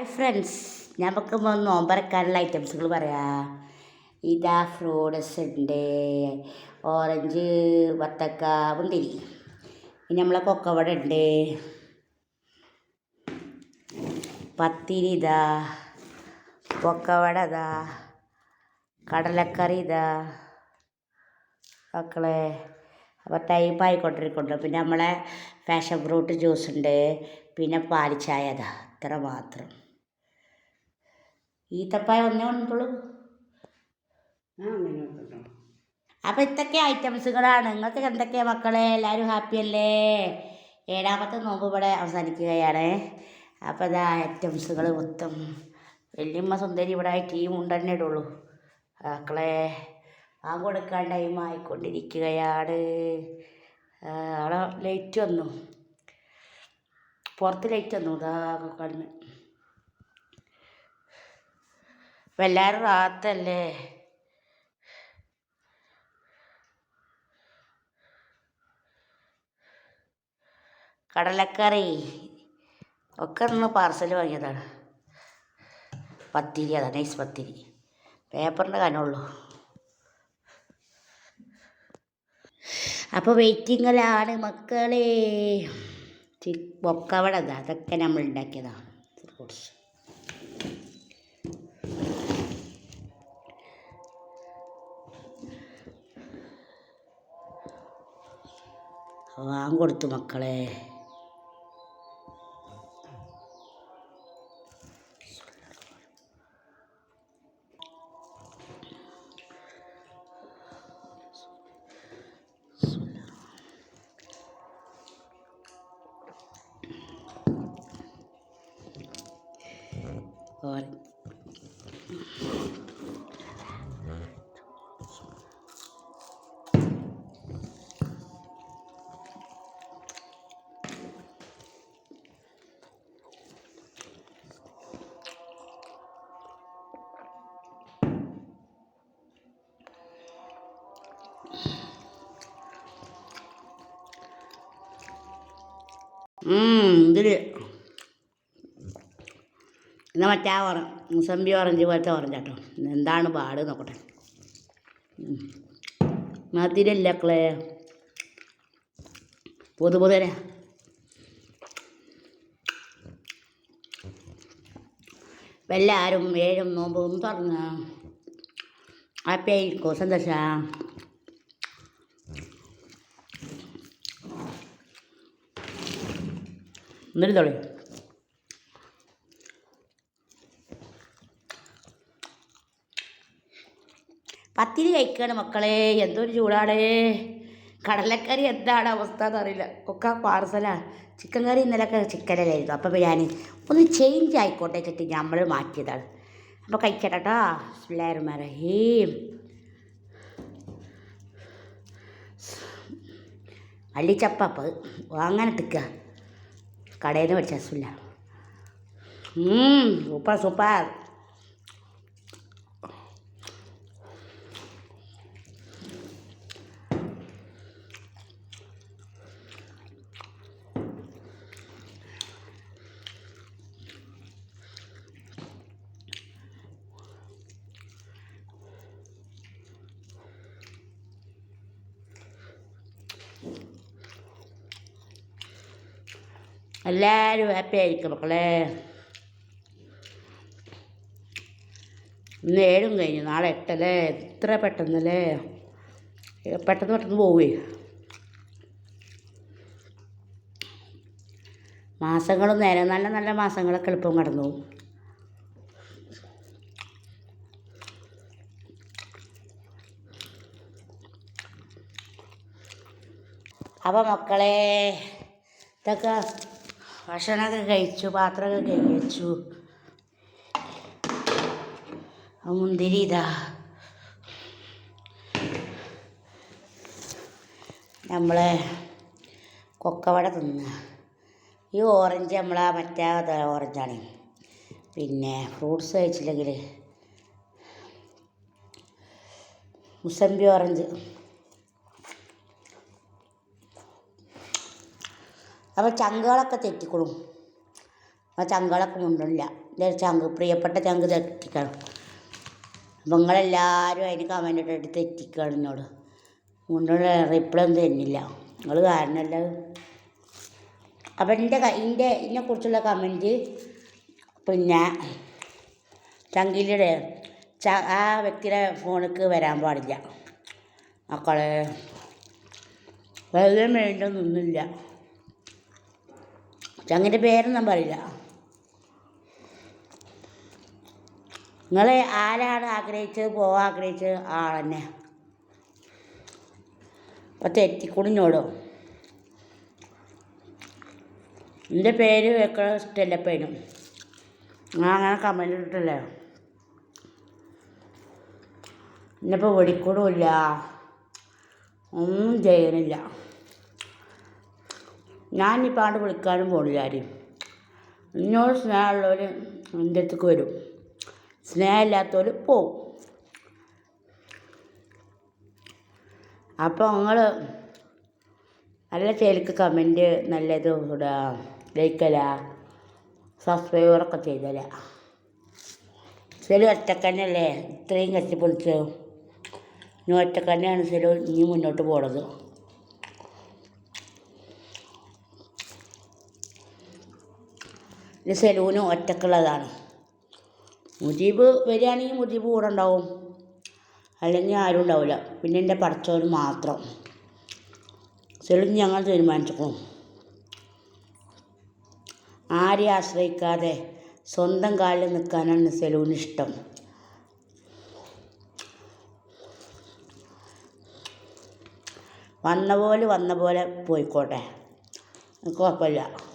Hi friends നമുക്ക് നോമ്പറക്കാനുള്ള ഐറ്റംസുകൾ പറയാം. ഇതാ ഫ്രൂട്ട്സ് ഉണ്ട് ഓറഞ്ച് വത്തക്ക മുന്തിരി പിന്നെ നമ്മളെ കൊക്കവട ഉണ്ട്. പത്തിരി ഇതാ. കൊക്കവട ഇതാ. കടലക്കറി ഇതാ. മക്കളെ അപ്പോൾ ടൈപ്പ് ആയിക്കൊണ്ടിരിക്കുന്നുണ്ട്. പിന്നെ നമ്മളെ പാഷൻ ഫ്രൂട്ട് ജ്യൂസ് ഉണ്ട്. പിന്നെ പാലിച്ചായതാ ഇത്ര മാത്രം. ഈത്തപ്പായ ഒന്നേ ഉണ്ടുള്ളൂ അപ്പോൾ ഇതൊക്കെ ഐറ്റംസുകളാണ്. നിങ്ങൾക്ക് എന്തൊക്കെയാണ് മക്കളെ? എല്ലാവരും ഹാപ്പി അല്ലേ? ഏഴാമത്തെ നോമ്പ് ഇവിടെ അവസാനിക്കുകയാണ്. അപ്പോൾ ഇതാ ഐറ്റംസുകൾ മൊത്തം. വലിയമ്മ സുന്ദരി ഇവിടെ ടീം ഉണ്ടെന്നെ ഇടുള്ളൂ. മക്കളെ ആ കൊടുക്കാൻ ടൈം ആയിക്കൊണ്ടിരിക്കുകയാണ്. ആ, അവിടെ ലൈറ്റ് വന്നു. പുറത്ത് ലൈറ്റ് വന്നു. ഇതാ കണ്ണ്. എല്ലാവരും റാത്തല്ലേ? കടലക്കറി. ഒക്കെ ഒന്ന് പാർസൽ വാങ്ങിയതാണ്. പത്തിരി അതാണ് നൈസ് പത്തിരി. പേപ്പറിന്റെ കനമുള്ളൂ അപ്പോൾ വെയിറ്റിങ്ങിലാണ് മക്കളെ. പൊക്കവട അതൊക്കെ നമ്മൾ ഉണ്ടാക്കിയതാണ് വാങ്ങി കൊടുത്തു മക്കളെ. ഓർ ഇതിൽ. എന്നാൽ മറ്റേ ആ ഓറ മുസമ്പി ഓറഞ്ച് പോലത്തെ ഓറഞ്ച് കേട്ടോ എന്താണ് പാട് നോക്കട്ടെ. മധുരല്ല ക്ലേ പൊതു പൊതുവരെ ഇപ്പം എല്ലാവരും ഏഴും നോമ്പും തുറന്ന് ആ ആയിരിക്കോ? സന്തോഷ? എന്നിട്ട് തുടങ്ങി പത്തിരി കഴിക്കുകയാണ് മക്കളെ. എന്തൊരു ചൂടാണ്. കടലക്കറി എന്താണ് അവസ്ഥ എന്നറിയില്ല. ഒക്കെ പാർസലാണ് ചിക്കൻ കറി ഇന്നലെയൊക്കെ ചിക്കനല്ലായിരുന്നു. അപ്പോൾ ഞാൻ ഒന്ന് ചേഞ്ച് ആയിക്കോട്ടെ വെച്ചിട്ട് നമ്മൾ മാറ്റിയതാണ്. അപ്പോൾ കഴിക്കട്ടെ കേട്ടോ പിള്ളേർമാരഹീം അള്ളിച്ചപ്പപ്പ് അങ്ങനെ തിക്കുക കടയിൽ നിന്ന് മേടിച്ച സുല്ല സൂപ്പർ സൂപ്പർ എല്ലാവരും ഹാപ്പി ആയിരിക്കും മക്കളെ. ഇന്ന് ഏഴും കഴിഞ്ഞു. നാളെ എട്ടല്ലേ? എത്ര പെട്ടെന്നല്ലേ? പെട്ടെന്ന് പെട്ടെന്ന് പോവേ. മാസങ്ങളും നേരെ നല്ല നല്ല മാസങ്ങളൊക്കെ എളുപ്പം കടന്നു പോകും. മക്കളെ ഇതൊക്കെ ഭക്ഷണമൊക്കെ കഴിച്ചു പാത്രമൊക്കെ ആ മുന്തിരി ഇതാ. നമ്മളെ കൊക്കവട തിന്ന. ഈ ഓറഞ്ച് നമ്മളെ മറ്റേ ഓറഞ്ചാണ്. പിന്നെ ഫ്രൂട്ട്സ് കഴിച്ചില്ലെങ്കിൽ മുസമ്പി ഓറഞ്ച്. അപ്പോൾ ചങ്കുകളൊക്കെ തെറ്റിക്കൊള്ളും ആ ചങ്കുകളൊക്കെ മുണ്ടില്ല എന്റെ ചങ്ക് പ്രിയപ്പെട്ട ചങ്ക് തെറ്റിക്കണം. അപ്പം നിങ്ങളെല്ലാവരും അതിന് കമന്റ് ഇട്ടിട്ട് തെറ്റിക്കണം എന്നോട്. മുണ്ടുള്ള റിപ്ലൈ ഒന്നും തരുന്നില്ല. നിങ്ങൾ കാരണമല്ല അപ്പം എന്റെ എന്റെ ഇതിനെക്കുറിച്ചുള്ള കമന്റ് പിന്നെ ചങ്കിലിയുടെ ച ആ വ്യക്തിയുടെ ഫോണിലേക്ക് വരാൻ പാടില്ല. മക്കളെ വെള്ളം വേണ്ടൊന്നുമില്ല ചങ്ങിന്റെ പേരൊന്നും പറയില്ല. നിങ്ങൾ ആരാണ് ആഗ്രഹിച്ചത്? പോകാൻ ആഗ്രഹിച്ചത് ആളെന്നെ അപ്പം തെറ്റിക്കുടിഞ്ഞോടോ എന്റെ പേര് വെക്കണ ഇഷ്ടമല്ല പേരും ഞാൻ അങ്ങനെ കമന്റ് ഇട്ടിട്ടില്ലേ. ഇന്നിപ്പോൾ വെടിക്കൂടുമില്ല ഒന്നും ചെയ്യണില്ല. ഞാനിപ്പോൾ പാട് വിളിക്കാനും പോണില്ല ആരെയും എന്നോട് സ്നേഹമുള്ളവർ എന്റെ അടുത്തേക്ക് വരും. സ്നേഹമില്ലാത്തവർ പോവും. അപ്പോൾ നിങ്ങൾ നല്ല ചേലിക്ക് കമന്റ് നല്ലത് ഇടുക ലൈക്കല സബ്സ്ക്രൈബറൊക്കെ ചെയ്തല ചില ഒറ്റക്കന്നല്ലേ ഇത്രയും കത്തിപ്പൊളിച്ച് ഇനി ഒറ്റക്കന്നെയാണ് ചില ഇനി മുന്നോട്ട് പോണത്. ഇത് സെലൂന് ഒറ്റക്കുള്ളതാണ്. മുജീബ് വരികയാണെങ്കിൽ മുജീബ് കൂടെ ഉണ്ടാവും. അല്ലെങ്കിൽ ആരും ഉണ്ടാവില്ല. പിന്നെ എന്റെ പഠിച്ചവർ മാത്രം. സെലൂൻ ഞങ്ങൾ തീരുമാനിച്ചിരിക്കും ആരെ ആശ്രയിക്കാതെ സ്വന്തം കാലിൽ നിൽക്കാനാണ് സെലൂന് ഇഷ്ടം. വന്ന പോലെ വന്ന പോലെ പോയിക്കോട്ടെ. കുഴപ്പമില്ല.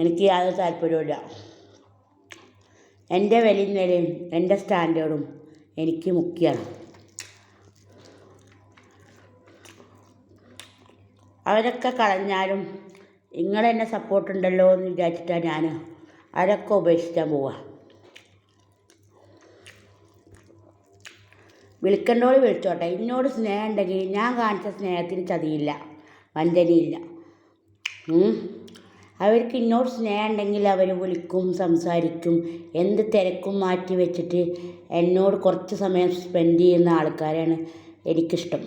എനിക്ക് യാതൊരു താല്പര്യമില്ല എന്റെ വിലയും നിലയും എന്റെ സ്റ്റാൻഡേർഡും എനിക്ക് മുഖ്യമാണ് അവരൊക്കെ കളഞ്ഞാലും നിങ്ങളെന്നെ സപ്പോർട്ട് ഉണ്ടല്ലോ എന്ന് വിചാരിച്ചിട്ടാണ് ഞാൻ അവരൊക്കെ ഉപേക്ഷിച്ചാൽ പോവുക വിളിക്കേണ്ടോട് വിളിച്ചോട്ടെ. എന്നോട് സ്നേഹം ഉണ്ടെങ്കിൽ ഞാൻ കാണിച്ച സ്നേഹത്തിന് ചതിയില്ല. വഞ്ചനയില്ല. അവർക്ക് എന്നോട് സ്നേഹം ഉണ്ടെങ്കിൽ അവർ വിളിക്കും സംസാരിക്കും. എന്ത് തിരക്കും മാറ്റി വെച്ചിട്ട് എന്നോട് കുറച്ച് സമയം സ്പെൻഡ് ചെയ്യുന്ന ആൾക്കാരാണ് എനിക്കിഷ്ടം.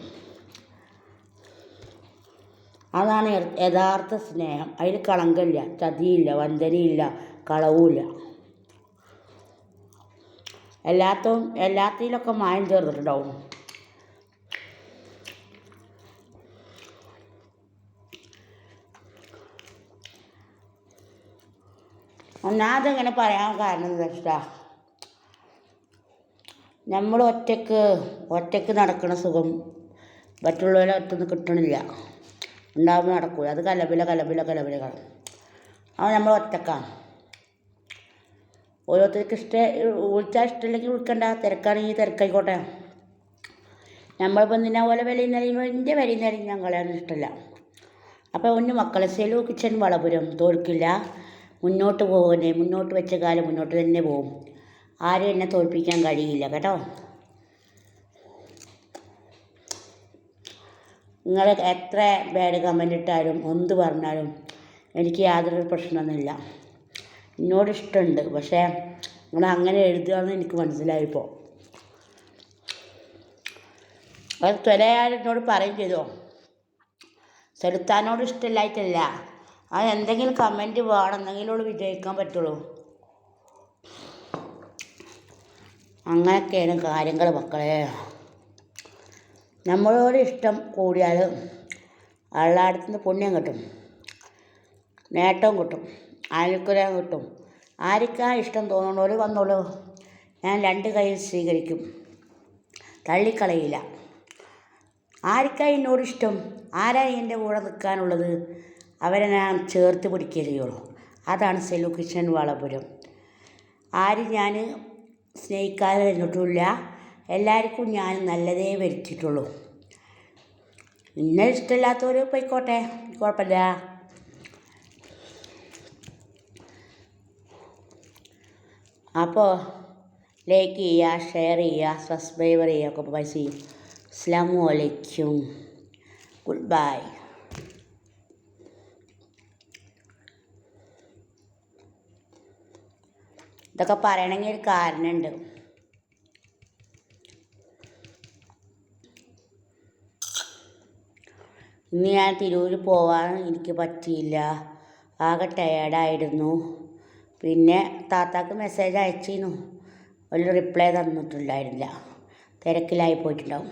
അതാണ് യഥാർത്ഥ സ്നേഹം. അതിൽ കളങ്കമില്ല ചതിയില്ല വഞ്ചനയില്ല കളവുമില്ല. എല്ലാത്തും എല്ലാത്തിലൊക്കെ മായം ചേർത്തിട്ടുണ്ടാവും ഒന്നാമത് ഇങ്ങനെ പറയാൻ കാരണം എന്താ വെച്ചാ നമ്മൾ ഒറ്റയ്ക്ക് ഒറ്റയ്ക്ക് നടക്കണ സുഖം മറ്റുള്ളവരെ ഒറ്റൊന്നും കിട്ടണില്ല. ഉണ്ടാകുമ്പോൾ നടക്കൂ അത് കലപില കലപില കലപില കാണും അത് നമ്മൾ ഒറ്റക്കാണ്. ഓരോരുത്തർക്ക് ഇഷ്ട വിളിച്ചാൽ ഇഷ്ടമില്ലെങ്കിൽ വിളിക്കണ്ട. തിരക്കാണെങ്കിൽ തിരക്കായിക്കോട്ടെ. നമ്മളിപ്പോൾ എന്തിനാ പോലെ വില നിലയുമ്പോൾ എന്റെ വിലയിൽ നിലയും ഞങ്ങളെയൊന്നും ഇഷ്ടമില്ല. അപ്പോൾ ഒന്ന് മക്കളെ സെലു കിച്ചൻ വളപുരം. തോൽക്കില്ല മുന്നോട്ട് പോകുന്നേ മുന്നോട്ട് വെച്ച കാലം മുന്നോട്ട് തന്നെ പോകും. ആരും എന്നെ തോൽപ്പിക്കാൻ കഴിയില്ല കേട്ടോ? നിങ്ങൾ എത്ര ബാഡ് കമന്റ് ഇട്ടാലും എന്ത് പറഞ്ഞാലും എനിക്ക് യാതൊരു പ്രശ്നമൊന്നുമില്ല. എന്നോട് ഇഷ്ടമുണ്ട് പക്ഷേ നിങ്ങൾ അങ്ങനെ എഴുതുകയെന്ന് എനിക്ക് മനസ്സിലായിപ്പോൾ അത് ചില എന്നോട് പറയും ചെയ്തോ? സെലുത്താനോട് ഇഷ്ടമില്ലായിട്ടല്ല. അത് എന്തെങ്കിലും കമന്റ് വേണം. എന്തെങ്കിലും വിജയിക്കാൻ പറ്റുള്ളൂ. അങ്ങനെയൊക്കെയാണ് കാര്യങ്ങൾ മക്കളെ. നമ്മളോട് ഇഷ്ടം കൂടിയാൽ അള്ളാടത്തു നിന്ന് പുണ്യം കിട്ടും. നേട്ടവും കിട്ടും. അനുഗ്രഹം കിട്ടും. ആർക്കാ ഇഷ്ടം തോന്നണോര് വന്നോളൂ. ഞാൻ രണ്ട് കൈ സ്വീകരിക്കും. തള്ളിക്കളയില്ല. ആർക്കാ എന്നോട് ഇഷ്ടം? ആരാ എന്റെ കൂടെ നിൽക്കാനുള്ളത് അവരെ ഞാൻ ചേർത്ത് പിടിക്കുകയേ ചെയ്യുള്ളൂ അതാണ് സെലു കിഷൻ വളപുരം. ആരും ഞാൻ സ്നേഹിക്കാതെ തന്നിട്ടുമില്ല എല്ലാവർക്കും ഞാൻ നല്ലതേ വരുത്തിയിട്ടുള്ളൂ ഇന്നെ ഇഷ്ടമില്ലാത്തവർ പോയിക്കോട്ടെ. കുഴപ്പമില്ല. അപ്പോൾ ലൈക്ക് ചെയ്യുക ഷെയർ ചെയ്യുക സബ്സ്ക്രൈബർ ചെയ്യുക ഒക്കെ പൈസ അസ്സാം വലൈക്കും ഗുഡ് ബൈ ഇതൊക്കെ പറയണമെങ്കിൽ ഒരു കാരണമുണ്ട്. ഇന്ന് ഞാൻ തിരൂർ പോവാൻ എനിക്ക് പറ്റിയില്ല. ആകെ ടയേർഡായിരുന്നു പിന്നെ താത്താക്ക് മെസ്സേജ് അയച്ചിരുന്നു. ഒരു റിപ്ലൈ തന്നിട്ടുണ്ടായിരുന്നില്ല. തിരക്കിലായി പോയിട്ടുണ്ടാവും.